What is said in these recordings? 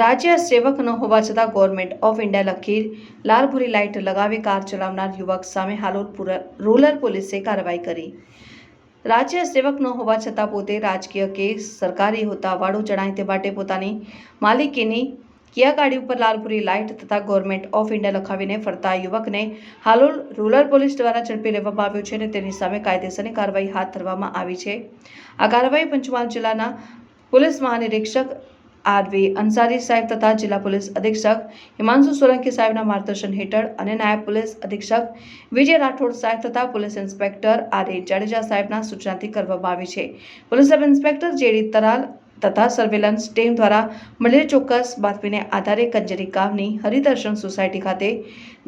રાજ્ય સેવક ન હોવા છતાં ગવર્મેન્ટ ઓફ ઇન્ડિયા લખી લાલભૂરી લાઇટ લગાવી કાર ચલાવનાર યુવક સામે હાલોલ રૂરલ પોલીસે કાર્યવાહી કરી. રાજ્ય સેવક ન હોવા છતાં પોતે રાજકીય કે સરકારી હોદ્દાવાળો જણાય તે માટે પોતાની માલિકીની કિયા ગાડી ઉપર લાલપુરી લાઇટ તથા ગવર્મેન્ટ ઓફ ઇન્ડિયા લખાવીને ફરતા યુવકને હાલોલ રૂરલ પોલીસ દ્વારા ઝડપી લેવામાં આવ્યો છે અને તેની સામે કાયદેસરની કાર્યવાહી હાથ ધરવામાં આવી છે. આ કાર્યવાહી પંચમહાલ જિલ્લાના પોલીસ મહાનિરીક્ષક આરવી અંસારી સાહેબ તથા જિલ્લા પોલીસ અધિક્ષક હિમાંશુ સોલંકી સાહેબના માર્ગદર્શન હેઠળ અને નાયબ પોલીસ અધિક્ષક વિજય રાઠોડ સાહેબ તથા police inspector R A Jadeja સાહેબના સૂચનાથી કરવામાં આવી છે. Police sub inspector JD Taral તથા સર્વેલન્સ ટીમ દ્વારા મળેલી ચોક્કસ બાતમીને આધારે કંજરી ગામની હરિદર્શન સોસાયટી ખાતે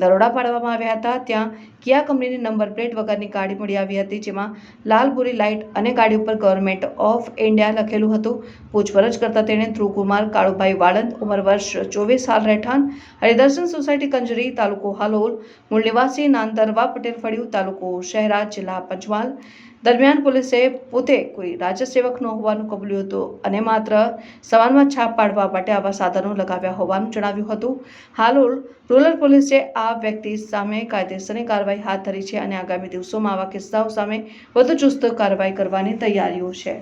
દરોડા પાડવામાં આવ્યા હતા. ત્યાં કિયા કંપનીની નંબર પ્લેટ વગરની ગાડી મળી આવી હતી, જેમાં લાલ ભૂરી લાઇટ અને ગાડી ઉપર ગવર્મેન્ટ ઓફ ઇન્ડિયા લખેલું હતું. પૂછપરછ કરતા તેણે ધ્રુવકુમાર, કાળુભાઈ વાળંદ, ઉંમર વર્ષ ચોવીસ હાલ રહેઠાણ હરિદર્શન સોસાયટી કંજરી, તાલુકો હાલોલ, મૂળ નિવાસી નાંદરવા પટેલ ફળિયું, તાલુકો શહેરા, જિલ્લા પંચમહાલ. દરમિયાન પોલીસે પોતે કોઈ રાજ્ય સેવક ન હોવાનું કબૂલ્યું હતું અને માત્ર સવારમાં છાપ પાડવા માટે આવા સાધનો લગાવ્યા હોવાનું જણાવ્યું હતું. હાલોલ રૂરલ પોલીસે આ વ્યક્તિ સામે કાયદેસરની કાર્યવાહી હાથ ધરી છે અને આગામી દિવસોમાં આવા કિસ્સાઓ સામે વધુ ચુસ્ત કાર્યવાહી કરવાની તૈયારીઓ છે.